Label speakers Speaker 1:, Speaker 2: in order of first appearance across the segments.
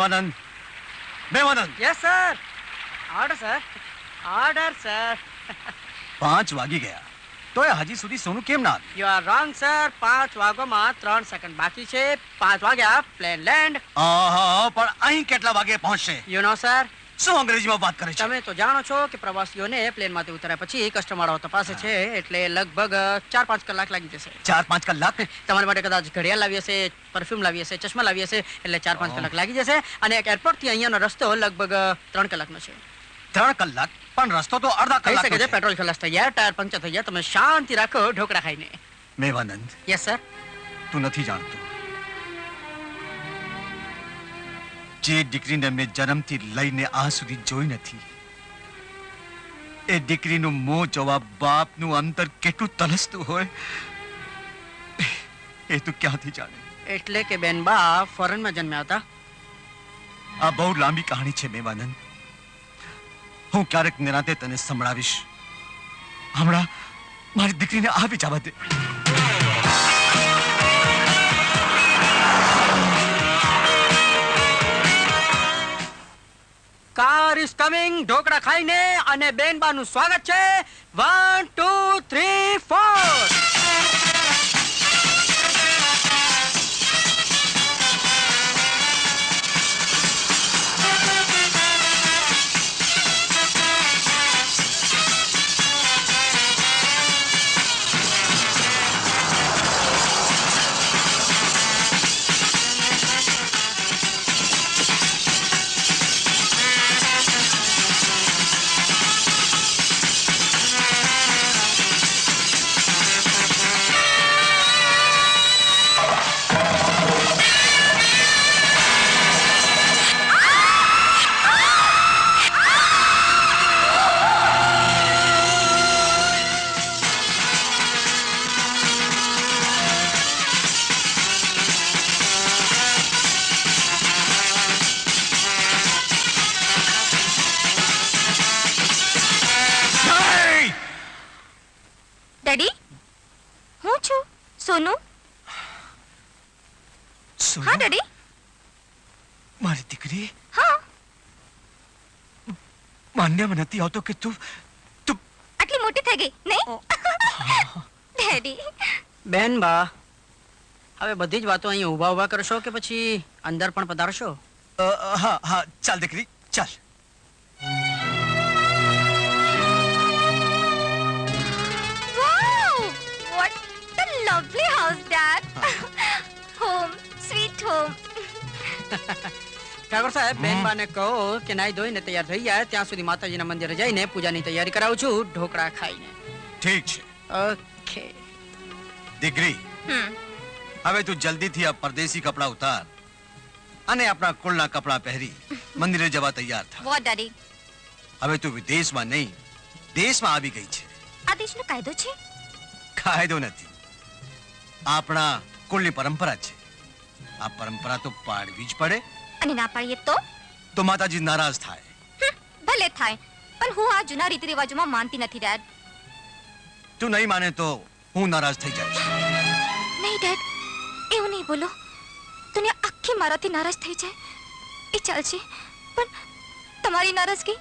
Speaker 1: Devanand Devanand
Speaker 2: yes sir order sir order sir
Speaker 1: પાંચ વાગી ગયા. તોય હજી સુધી સોનું કેમ ના આવ્યું?
Speaker 2: યુ આર રોંગ સર પાંચ વાગવામાં ત્રણ સેકન્ડ બાકી છે. પાંચ વાગ્યા પ્લેન લેન્ડ
Speaker 1: આહા, પણ અહીં કેટલા વાગે પહોંચશે?
Speaker 2: યુ નો સર
Speaker 1: શું અંગ્રેજીમાં વાત કરે છે?
Speaker 2: તમે તો જાણો છો કે પ્રવાસીઓને પ્લેનમાંથી ઉતર્યા પછી કસ્ટમરો તપાસે છે એટલે લગભગ ચાર પાંચ કલાક લાગી જશે.
Speaker 1: ચાર પાંચ કલાક?
Speaker 2: તમારા માટે કદાચ ઘડિયાળ લાવી હશે પરફ્યુમ લાવી હશે ચશ્મા લાવી હશે એટલે ચાર પાંચ કલાક લાગી જશે. અને એક એરપોર્ટથી અહીંયાનો રસ્તો લગભગ ત્રણ કલાકનો છે.
Speaker 1: ત્રણ કલાક? પણ રસ્તો તો અડધા
Speaker 2: કલાક શકે છે પેટ્રોલ ખલાસ થઈ ગયા ટાયર પંચર થઈ ગયા તમે શાંતિ રાખો ઢોકળા ખાઈને.
Speaker 1: મેવાનંદ.
Speaker 2: યસ સર
Speaker 1: તું નથી જાણતો. જે દીકરીને મેં જન્મથી લઈને આ સુધી જોઈ નથી. એ દીકરીનું મોં જવાબ બાપનું અંતર કેટલું તલસતું હોય એ તું ક્યાંથી જાણે?
Speaker 2: એટલે કે બેન બા ફોરેનમાં જન્મ્યા હતા.
Speaker 1: આ બહુ લાંબી કહાણી છે મેવાનંદ. હું ક્યારેક નિરાતે તને સંભળાવીશ. હમણાં મારી દીકરીને આવી જવા દે.
Speaker 2: કાર ઇઝ કમિંગ ઢોકળા ખાઈને અને બેન બાનું સ્વાગત છે. વન ટુ થ્રી ફોર
Speaker 1: માન્યમાં નથી આવતો કે તું તું
Speaker 3: આટલી મોટી થઈ ગઈ નહીં ડેડી
Speaker 2: બેન બા હવે બધી જ વાતો અહીં ઊભા ઊભા કરશો કે પછી અંદર પણ પધારશો
Speaker 1: અ, હા હા ચાલ દીકરી ચાલ
Speaker 3: wow what a lovely house dad. home sweet home.
Speaker 2: Thakor સાહેબ બેન બાને કહો કે નાઈ ધોઈને તૈયાર થઈ જાય ત્યાં સુધી માતાજીના મંદિરે જઈને પૂજાની તૈયારી કરાવું છું ઢોકળા ખાઈને.
Speaker 1: ઠીક છે.
Speaker 2: ઓકે.
Speaker 1: દીકરી હવે તું જલ્દીથી આ પરદેશી કપડાં ઉતાર અને આપણા કુળના કપડાં પહેરી મંદિરે જવા તૈયાર થા.
Speaker 3: વો ડેડી
Speaker 1: હવે તું વિદેશમાં નહીં દેશમાં આવી ગઈ છે.
Speaker 3: આ દેશનો કાયદો છે?
Speaker 1: કાયદો નથી. આપણા કુળની પરંપરા છે. આ પરંપરા તો પાડવી જ પડે.
Speaker 3: અને ના પાડીએ તો?
Speaker 1: તો માતાજી નારાજ થાય.
Speaker 3: ભલે થાય પણ હું આ જૂના રીતિ રિવાજોમાં માનતી નથી ડેડ.
Speaker 1: તું નહીં માને તો હું નારાજ થઈ જઈશ
Speaker 3: નહીં ડેડ. એવું નહીં બોલો. તને આખી મારાથી નારાજ થઈ જાય. એ ચાલશે. પણ તમારી નારાજગી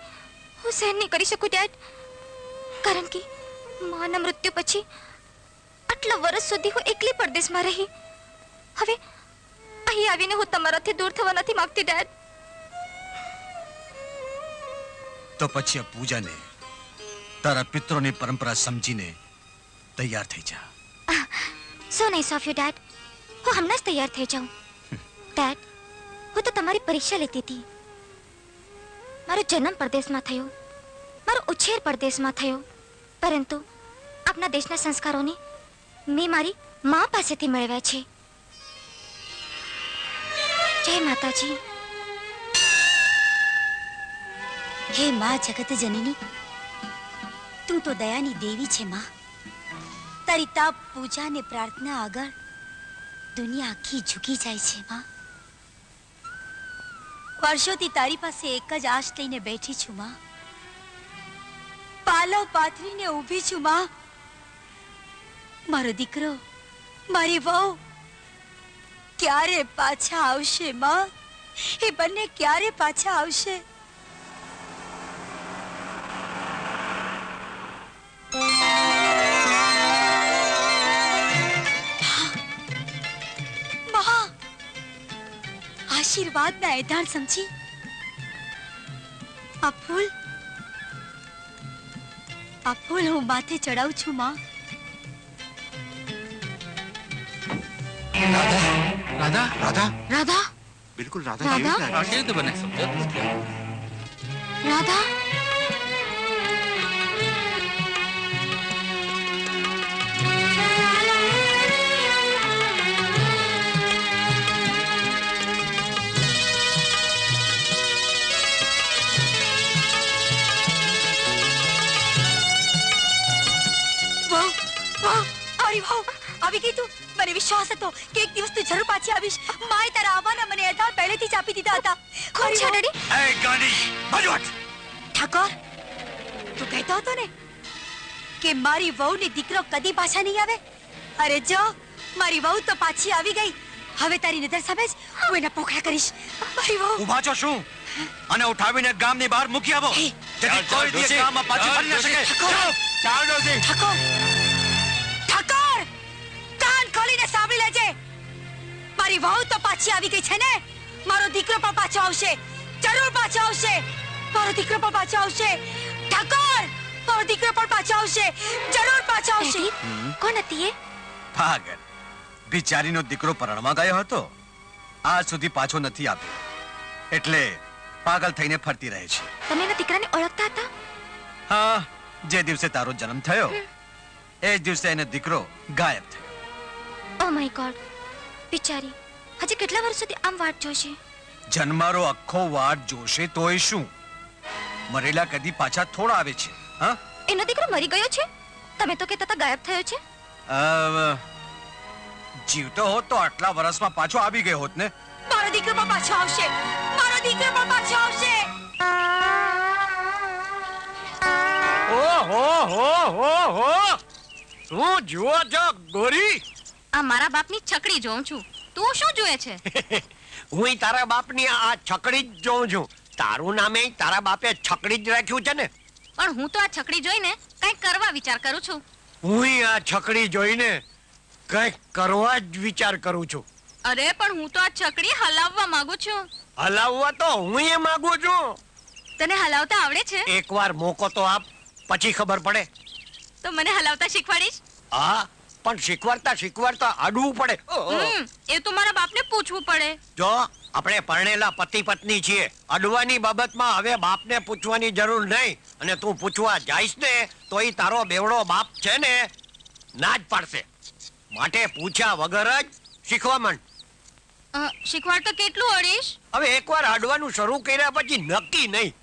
Speaker 3: હું સહન નહીં કરી શકું ડેડ. કારણ કે માના મૃત્યુ પછી આટલા વર્ષ સુધી હું એકલી પરદેશમાં રહી. હવે અહીં આવીને હું તમારાથી દૂર થવા નથી માંગતી ડેડ.
Speaker 1: તો પછી આ પૂજાને તારા પિત્રોની પરંપરા સમજીને તૈયાર થઈ જા.
Speaker 3: So nice of you dad? હું હમણાં જ તૈયાર થઈ જાઉં. ડેડ હું તો તમારી પરીક્ષા લેતી હતી. મારો જન્મ પરદેશમાં થયો. મારો ઉછેર પરદેશમાં થયો. પરંતુ આપના દેશના સંસ્કારોને મેં મારી મા પાસેથી મેળવ્યા છે. જય માતાજી.
Speaker 4: હે માં જગત જનની તું તો દયાની દેવી છે માં. તારી તાપ પૂજા ને પ્રાર્થના આગળ દુનિયા આખી ઝૂકી જાય છે માં. વર્ષોથી તારી પાસે એક જ આશ લઈને બેઠી છું માં. પાલવ પાથરીને ઊભી છું માં. મારો દીકરો, મારી વહુ ક્યારે પાછા આવશે, માં? એ બંને ક્યારે પાછા આવશે? આશીર્વાદના એધાણ સમજી. આ ફૂલ આ ફૂલ હું માથે ચડાવું છું, માં.
Speaker 5: રાધા રાધા?
Speaker 3: રાધા?
Speaker 5: બિલકુલ રાધા
Speaker 3: રાધા?
Speaker 2: આ કેવી રીતે બને
Speaker 3: રાધા?
Speaker 4: વાહ વાહ અરે વાહ આવી ગઈ તું. મને વિશ્વાસ હતો કે એક દિવસ તું જરૂર પાછી આવીશ. માય તારા આવવાના મને એધાર પહેલેથી જ આપી દીધા હતા.
Speaker 3: કોણ છે ડેડી?
Speaker 1: એ ગાડી બાજુ હટ.
Speaker 4: ઠાકોર તું કહેતો હતો ને કે મારી વહુની દીકરો કદી પાછા નહીં આવે? અરે જો મારી વહુ તો પાછી આવી ગઈ. હવે તારી નજર સામે જ હું એના પોખડા કરીશ. મારી વહુ.
Speaker 1: ઊભા છો શું? અને ઉઠાવીને ગામની બહાર મૂકી આવો. જેથી કોઈ દિવસ ગામમાં પાછી ફરી ન શકે.
Speaker 4: ઠાકોર. ઠાકોર. સાંભળી મારી વહુ તો પાછી આવી ગઈ છે ને? મારો દીકરો પણ પાછો આવશે. જરૂર પાછો આવશે. મારો દીકરો પણ પાછો આવશે. ઠાકોર! મારો દીકરો પણ પાછો આવશે. જરૂર પાછો આવશે.
Speaker 3: કોણ હતી એ?
Speaker 1: પાગલ બિચારીનો દીકરો પરણવા ગયો હતો. આજ સુધી પાછો નથી આવ્યો. એટલે પાગલ થઈને ફરતી રહે છે.
Speaker 3: તમે એના દીકરાને ઓળખતા હતા?
Speaker 1: હા જે દિવસે તારો જન્મ થયો એ જ દિવસે એને દીકરો ગાયબ થયો.
Speaker 3: ઓ માય ગોડ બિચારી હજી કેટલા વર્ષ સુધી આમ વાટ જોશે?
Speaker 1: જન્મારો આખો વાટ જોશે તોય શું? મરેલા કદી પાછા થોડા આવે છે હા?
Speaker 3: એનો દીકરો મરી ગયો છે? તમે તો કહેતા હતા ગાયબ થયો છે?
Speaker 1: અ, જીવતો હોત તો આટલા વર્ષમાં પાછો આવી ગયો હોત ને?
Speaker 4: મારો દીકરો પણ પાછો આવશે. મારો દીકરો પણ પાછો આવશે.
Speaker 2: ઓહો હો હો હો. શું જુઓ છો ગોરી?
Speaker 3: આ મારા બાપની છકડી જોઉં છું. તું શું જુએ છે?
Speaker 6: હું તારા બાપની આ છકડી જ જોઉં છું. તારું નામે તારા બાપે છકડી જ રાખ્યું છે ને.
Speaker 3: પણ હું તો આ છકડી જોઈને કંઈક કરવા વિચાર કરું છું.
Speaker 6: હું આ છકડી જોઈને કંઈક કરવા જ વિચાર કરું છું.
Speaker 3: અરે પણ હું તો આ છકડી હલાવવા માંગુ છું.
Speaker 6: હલાવવા તો હું એ માંગુ છું.
Speaker 3: તને હલાવતા આવડે છે?
Speaker 6: એકવાર મોકો તો આપ પછી ખબર પડે.
Speaker 3: તો મને હલાવતા શીખવાડીશ?
Speaker 6: હા. પણ શીખવાડતા શીખવાડતા અડવું પડે.
Speaker 3: એ તો મારા બાપને પૂછવું પડે.
Speaker 6: જો આપણે પરણેલા પતિ પત્ની છીએ. અડવાની બાબતમાં હવે બાપને પૂછવાની જરૂર નહીં. અને તું પૂછવા જાઈશ ને તો એ તારો બેવડો બાપ છે ને ના જ પાડશે. માટે પૂછ્યા વગર જ શીખવા માંડ.
Speaker 3: શીખવાડ તો કેટલું અડીશ?
Speaker 6: હવે એકવાર અડવાનું શરૂ કર્યા પછી નક્કી નહીં.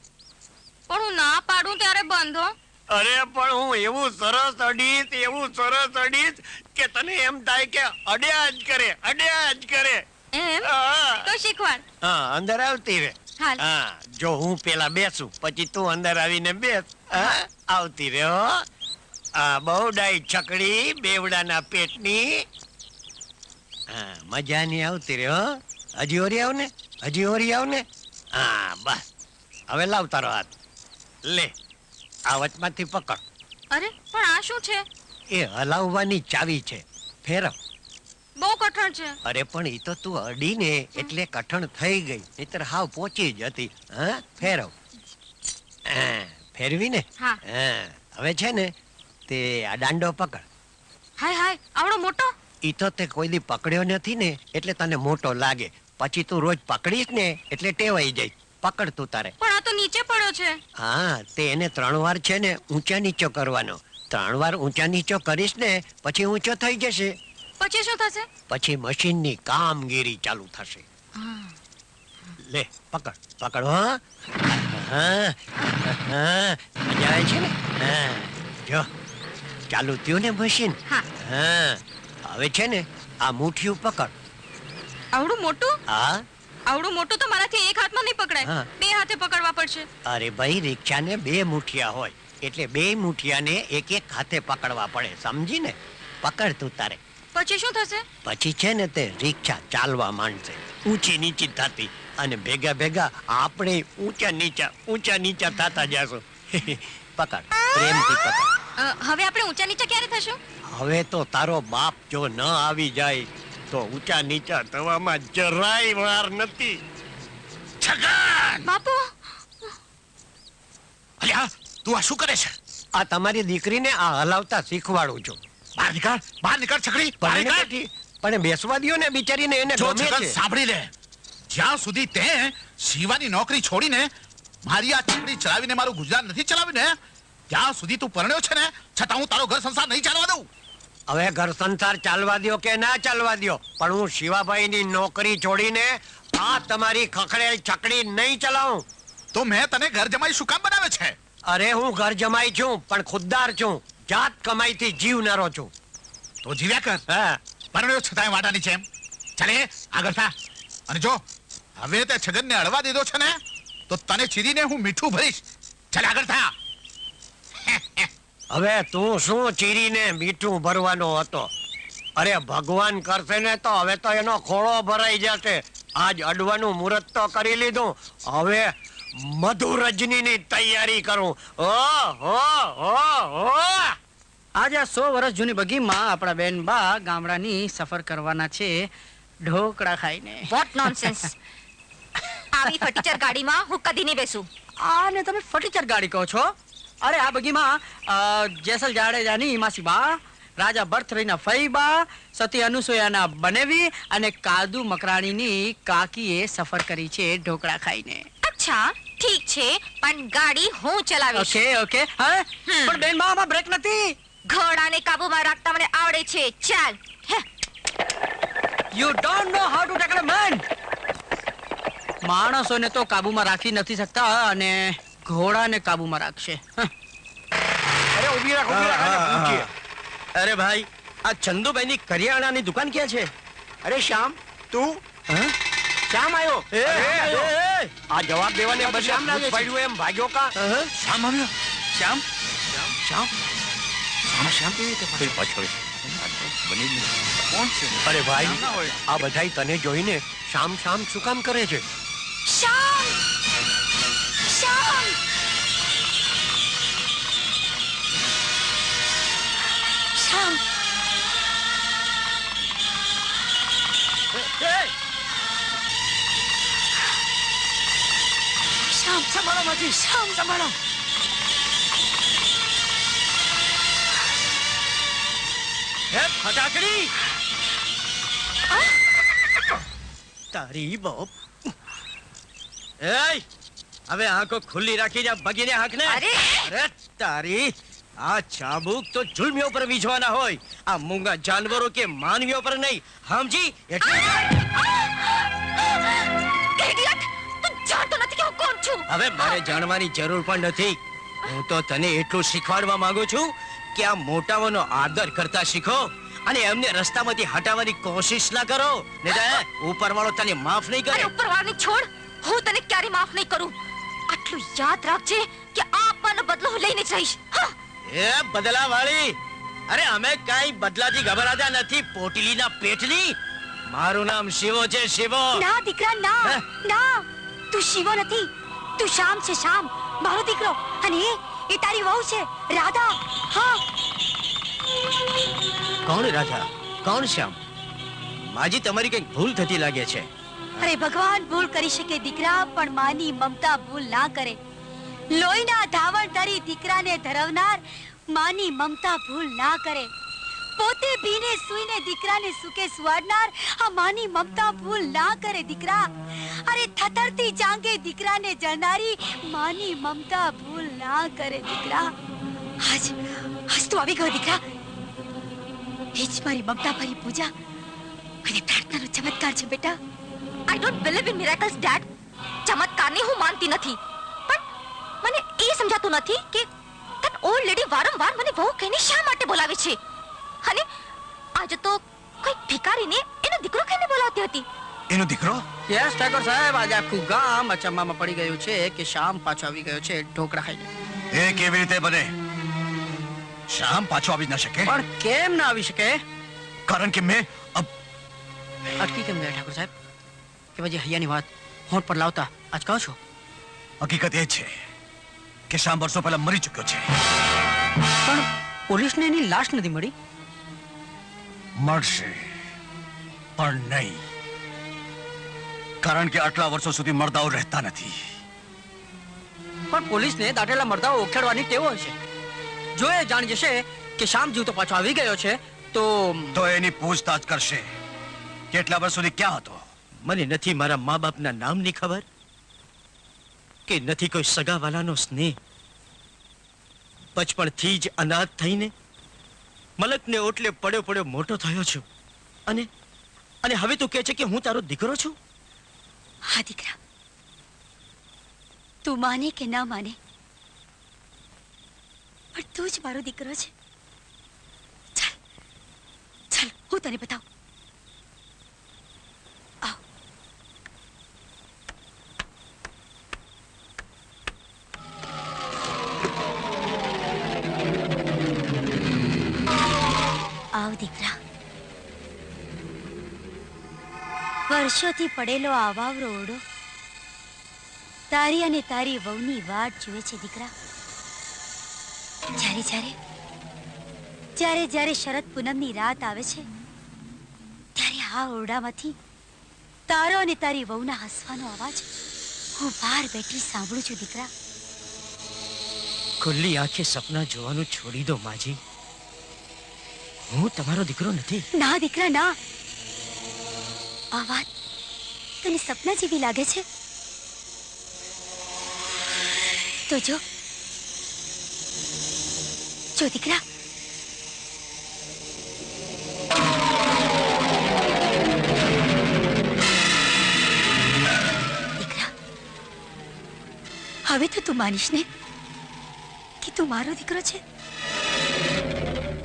Speaker 3: પણ હું ના પાડું ત્યારે બંધો
Speaker 6: અરે પણ હું એવું સરસ અડીશ એવું સરસ અડીશ કે તને એમ થાય કે અડ્યા જ કરે અડ્યા જ કરે.
Speaker 3: એમ? તો શીખવાડ.
Speaker 6: હા અંદર આવતી રે. હા જો હું પેલા બેસું પછી તું અંદર આવીને બેસ. હા આવતી રે હો. આ બહુ ડાઈ છકડી બેવડાના પેટની. હા મજાની આવતી રે હો. હજી ઓરી આવ ને હજી ઓરી આવ ને હા બસ. હવે લાવ તારો હાથ. લે. આ વચમાંથી પકડ.
Speaker 3: અરે પણ આ શું છે?
Speaker 6: એ હલાવવાની ચાવી છે. ફેરવ.
Speaker 3: બહુ કઠણ છે.
Speaker 6: અરે પણ ઈ તો તું અડીને એટલે કઠણ થઈ ગઈ. નહીતર હાવ પહોંચી જ હતી. હા ફેરવ. હા, ફેરવી ને?
Speaker 3: હા.
Speaker 6: હા હવે છે ને તે આ દાંડો પકડ.
Speaker 3: હાય હાય આવડો મોટો?
Speaker 6: ઈ તો તે કોઈ દી પકડ્યો નથી ને એટલે તને મોટો લાગે. પછી તું રોજ પકડીશ ને એટલે ટેવાઈ જાય. પકડ તું તારે.
Speaker 3: પણ આ તો નીચે પડ્યો છે.
Speaker 6: હા તે એને ત્રણ વાર છે ને ઊંચા નીચો કરવાનો. ત્રણ વાર ઊંચા નીચો કરીશ ને પછી ઊંચો થઈ જશે.
Speaker 3: પછી શું થશે?
Speaker 6: પછી મશીનની કામગીરી ચાલુ થશે. લે પકડ પકડ હો. હા હા મજા આવે છે ને? હા જો ચાલુ થયું ને મશીન?
Speaker 3: હા.
Speaker 6: હા હવે છે ને આ મુઠ્ઠીયું પકડ.
Speaker 3: આવડું મોટું?
Speaker 6: હા.
Speaker 3: આવડું મોટું તો મારાથી એક હાથમાં નહીં પકડાય. બે હાથે પકડવા પડશે.
Speaker 6: અરે ભાઈ રિક્ષાને બે મુઠિયા હોય. એટલે બે મુઠિયાને એક એક હાથે પકડવા પડે. સમજી ને? પકડ તું તારે.
Speaker 3: પછી શું થશે?
Speaker 6: પછી છે ને તે રિક્ષા ચાલવા માંડશે. ઊંચી નીચી થતી અને ભેગા ભેગા આપણે ઊંચા નીચા ઊંચા નીચા થતા જશું. પકડ. પ્રેમથી પકડ.
Speaker 3: હવે આપણે ઊંચા નીચા ક્યારે થશું?
Speaker 6: હવે તો તારો બાપ જો ન આવી જાય તો ઊંચા નીચા થવામાં જરાય વાર નથી.
Speaker 5: છગન!
Speaker 3: બાપુ!
Speaker 5: અલ્યા તું આ શું કરે છે?
Speaker 6: આ તમારી દીકરીને આ હલાવતા શીખવાડું છું.
Speaker 5: બહાર નીકળ બહાર નીકળ છકડી બહાર નીકળ.
Speaker 6: પણ બેસવા દ્યો ને બિચારીને એને
Speaker 5: જો
Speaker 6: ગમે
Speaker 5: છગન
Speaker 6: છે.
Speaker 5: સાંભળી લે. જ્યાં સુધી તે શિવાની નોકરી છોડીને મારી આ છકડી ચલાવીને મારું ગુજરાત નથી ચલાવીને ત્યાં સુધી તું પરણ્યો છે ને છતાં હું તારો ઘર સંસાર નહીં ચાલવા દઉં.
Speaker 6: હવે ઘર સંસાર ચાલવા દ્યો કે ના ચાલવા દ્યો? પણ હું શિવાભાઈની નોકરી છોડીને આ તમારી ખખડેલ છકડી નહીં ચલાવું.
Speaker 5: તો મેં તને ઘર જમાઈ શું કામ બનાવે છે?
Speaker 6: અરે હું ઘર જમાઈ છું પણ ખુદદાર છું. જાત કમાઈથી જીવનારો છું.
Speaker 5: તો જીવ્યા કર.
Speaker 6: હા.
Speaker 5: પરણ્યો છતાંય વાટાની છે એમ ચાલે આગળ થા. અને જો હવે તે છગનને અડવા દીધો છે ને તો તને ચીરીને હું મીઠું ભરીશ. ચાલે આગળ થા.
Speaker 6: હવે તું શું ચીરીને મીઠું ભરવાનો હતો? અરે ભગવાન કરશે ને તો હવે તો એનો ખોળો ભરાઈ જશે. આજ અડવાનું મુહૂર્ત તો કરી લીધું. હવે મધુરજનીની તૈયારી કરું. ઓ હો હો હો!
Speaker 2: આજે સો વર્ષ જૂની બગીમાં આપણા બેન બા ગામડાની સફર કરવાના છે. ઢોકળા ખાઈને.
Speaker 3: વોટ નોનસેન્સ આવી ફર્ટિચર ગાડીમાં હું કદી નહીં બેસું.
Speaker 2: આને તમે ફર્ટિચર ગાડી કહો છો? અરે આ બગીમાં જેસલ જાડેજાની માસીબા રાજા ભરથરીના ફઈબા સતી અનુસૂયાના બનેવી અને કાદુ મકરાણીની કાકીએ સફર કરી છે ઢોકળા ખાઈને.
Speaker 3: અચ્છા ઠીક છે પણ ગાડી હું ચલાવીશ.
Speaker 2: ઓકે ઓકે હા? પણ બેન બા બ્રેક નથી.
Speaker 3: ઘોડાને કાબુમાં રાખતા મને આવડે છે. ચાલ.
Speaker 2: You don't know how to tackle a man માણસોને તો કાબુમાં રાખી નથી શકતા અને ઘોડાને કાબુમાં રાખશે.
Speaker 6: અરે ઊભી રાખ ઊભી રાખ અને પૂછીએ.
Speaker 7: અરે ભાઈ આ ચંદુભાઈની કરિયાણાની દુકાન ક્યાં છે?
Speaker 6: અરે શ્યામ તું? શ્યામ આવ્યો
Speaker 7: એ,
Speaker 6: અરે,
Speaker 7: એ, એ,
Speaker 6: આ જવાબ દેવાને બદલે
Speaker 7: શ્યામ લાગે છે.
Speaker 6: પડ્યું એમ ભાગ્યો કા?
Speaker 5: શ્યામ આવ્યો.
Speaker 7: શ્યામ?
Speaker 5: શ્યામ? શ્યામ શ્યામ કેવી રીતે પાછળ? કોણ છે?
Speaker 6: અરે ભાઈ. આ બધાય તને જોઈને શામ શામ શું કામ કરે છે?
Speaker 3: શ્યામ! શ્યામ શ્યામ સંભાળો માજી શ્યામ સંભાળો
Speaker 7: હે ફટાકડી તારી બાપ એય હવે આંખો ખુલ્લી રાખી જા બગીને હાંક ને
Speaker 3: અરે!
Speaker 7: અરે તારી આ ચાબુક તો જુલમીઓ પર વીજવાના હોય. આ મૂંગા જાનવરો કે માનવીઓ પર નહીં. સમજી એટલે હવે મારે જાણવાની જરૂર પણ નથી. હું તો તને એટલું શીખવાડવા માંગુ છું કે આ મોટાઓનો આદર કરતા શીખો અને એમને રસ્તામાંથી હટાવવાની કોશિશ ના કરો. ને ઉપરવાળો તને માફ નહીં કરે.
Speaker 3: ઉપરવાળાને છોડ. હું તને ક્યારે માફ નહીં કરું. આટલું યાદ રાખજે કે આ આપવાનો બદલો હું લઈને જઈશ હા.
Speaker 7: એ બદલા વાળી અરે અમે કઈ બદલાથી ગભરાતા નથી પોટલીના પેટની. મારું નામ શિવો છે શિવો.
Speaker 4: ના દીકરા ના. ના. તું શિવો નથી. તું શામ છે શામ મારો દીકરો. અને એ તારી વહુ છે રાધા. હા.
Speaker 7: કોણ રાધા? કોણ શ્યામ? માજી તમારી કંઈક ભૂલ થતી લાગે છે.
Speaker 4: અરે ભગવાન ભૂલ કરી શકે દીકરા પણ માની મમતા ભૂલ ના કરે. લોહીના ધાવણ ધરી દીકરાને ધરવનાર માની મમતા ભૂલ ના કરે. પોતે ભીને સુઈને દીકરાને સુકે સુવાડનાર આ માની મમતા ભૂલ ના કરે દીકરા. અરે થતરતી જાંગે દીકરાને જણનારી માની મમતા ભૂલ ના કરે દીકરા. આજ આજ તું આવી ગયો દીકરા. એ જ મારી મમતા ભરી પૂજા અને પ્રાર્થનાનો ચમત્કાર છે બેટા.
Speaker 3: I don't believe in miracles dad ચમત્કારની હું માનતી નથી. મને એ સમજાતું નથી કે that ઓલ્ડ લેડી વારંવાર મને બહુ કહીને શા માટે બોલાવે છે? અને આજે તો કોઈ ભિખારીને એનો દીકરો કહીને બોલાવતી હતી.
Speaker 1: એનો દીકરો?
Speaker 2: યસ ઠાકોર સાહેબ આજે આખું ગામ અચંબામાં પડી ગયું છે કે શામ પાછો આવી ગયો છે ઢોકળા ખાઈને.
Speaker 1: એ કેવી રીતે બને? શામ પાછો આવી ન શકે?
Speaker 2: પણ કેમ ના આવી શકે?
Speaker 1: કારણ કે મેં અબ
Speaker 2: અટકી કેમ ગયા ઠાકોર સાહેબ? કે પછી હૈયાની વાત હોઠ પર લાવતા આજ કહો છો?
Speaker 1: હકીકત એ છે. કે શ્યામ વર્ષો પહેલા મરી ચૂક્યો છે.
Speaker 2: પણ પોલીસને એની લાશ નથી મળી?
Speaker 1: મળશે પણ નહીં. કારણ કે આટલા વર્ષો સુધી મરદાઓ રહેતા નથી.
Speaker 2: પણ પોલીસને દાટેલા મરદાઓ ઉખેડવાની ટેવો હશે છે. જો એ જાણી જશે કે શામ જીવ તો પાછો આવી ગયો છે તો
Speaker 1: તો એની પૂછતાછ કરશે. કેટલા વર્ષ સુધી ક્યાં હતો?
Speaker 7: મને નથી મારા મા બાપના નામની ખબર? કે નથી કોઈ સગાવાલાનો સ્નેહ? બચપણથી જ અનાથ થઈને મલકને ઓટલે પડ્યો પડ્યો મોટો થયો છું. અને અને હવે તું કહે છે કે હું તારો દીકરો છું?
Speaker 4: હા, દીકરા. તું માને કે ના માને? પણ તું જ મારો દીકરો છે. ચાલ ચાલ, હું તને બતાવું. દીકરા વર્ષોથી પડેલો આવાવરો ઓડો તારી અને તારી વહુની વાટ જુએ છે દીકરા. જ્યારે જ્યારે જ્યારે જ્યારે શરદ પૂનમની રાત આવે છે, ત્યારે આ ઓરડામાંથી તારો અને તારી વહુના હસવાનો અવાજ હું બહાર બેઠી સાંભળું છું દીકરા.
Speaker 7: ખુલ્લી આંખે સપના જોવાનું છોડી દો માજી. હું તમારો દીકરો નથી.
Speaker 4: ના, દીકરા, ના. આ વાત તને સપના જેવી લાગે છે? તો જો. જો, દીકરા. દીકરા, હવે તો તું માનીશ ને કે તું મારો દીકરો છે?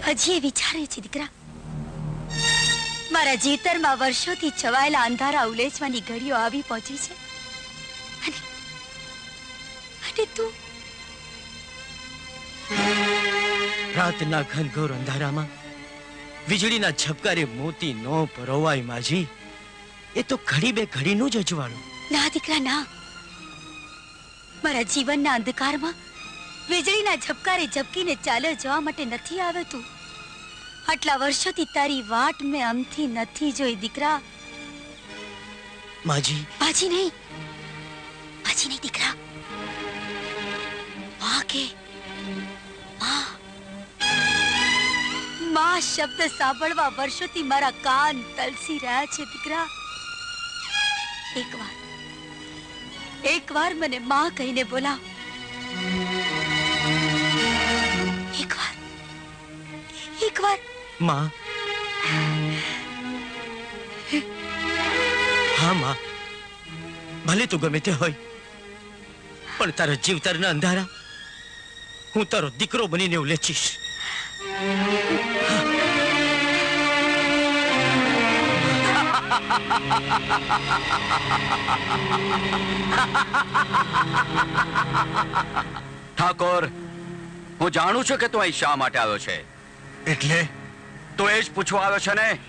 Speaker 4: હજી એ વિચારે છે દીકરા. મારા જીતરમાં વર્ષોથી છવાયેલા અંધારા ઉલેચવાની ઘડીઓ આવી પહોંચી છે. અને અને તું?
Speaker 7: રાતના ઘનઘોર અંધારામાં વીજળીના ઝબકારે મોતી નો પરોવાય માજી. એ તો ઘડી બે ઘડીનું જ અજવાળું.
Speaker 4: ના દીકરા ના. મારા જીવનના અંધકારમાં વીજળીના ઝબકારે ઝબકીને ચાલ્યો જવા માટે નથી આવ્યો તું આટલા વર્ષોથી તારી વાટ મેં અમથી નથી જોઈ દીકરા.
Speaker 7: માજી.
Speaker 4: પાછી નહીં. પાછી નહીં દીકરા. માં કે? માં. માં શબ્દ સાંભળવા વર્ષોથી મારા કાન તલસી રહ્યા છે દીકરા. એકવાર એકવાર મને માં કહીને બોલાવ. એકવાર.
Speaker 7: માં. હા માં. ભલે તું ગમે તે હોય પણ તારા જીવતરના અંધારા. હું તારો દીકરો બનીને ઉલેચીશ
Speaker 8: ઠાકોર હું જાણું છું કે તું અહીં શા માટે આવ્યો છે?
Speaker 1: એટલે?
Speaker 8: તું એ જ પૂછવા આવ્યો છે ને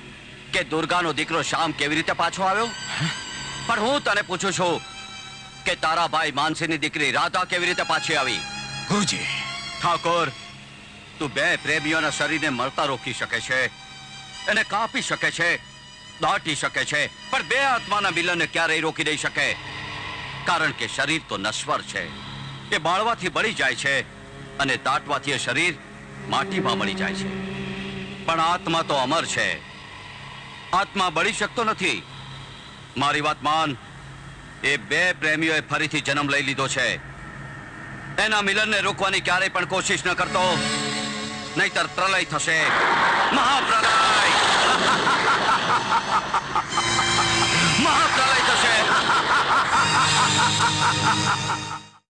Speaker 8: કે દુર્ગાનો દીકરો શ્યામ કેવી રીતે પાછો આવ્યો? પણ હું તને પૂછું છું કે તારા ભાઈ માનસીની દીકરી રાધા કેવી રીતે પાછી આવી?
Speaker 1: ગુરુજી.
Speaker 8: ઠાકોર તું બે પ્રેમીઓના શરીરને મળતા રોકી શકે છે એને કાપી શકે છે દાટી શકે છે પણ બે આત્માના મિલનને ક્યારેય રોકી દઈ શકે. કારણ કે શરીર તો નશ્વર છે. એ બાળવાથી બળી જાય છે અને દાટવાથી એ શરીર માટીમાં મળી જાય છે. પણ આત્મા તો અમર છે. આત્મા બળી શકતો નથી. મારી વાત માન. એ બે પ્રેમીઓએ ફરીથી જન્મ લઈ લીધો છે. એના મિલનને રોકવાની ક્યારેય પણ કોશિશ ન કરતો. નહીતર પ્રલય થશે. મહાપ્રલય! મહાપ્રલય થશે.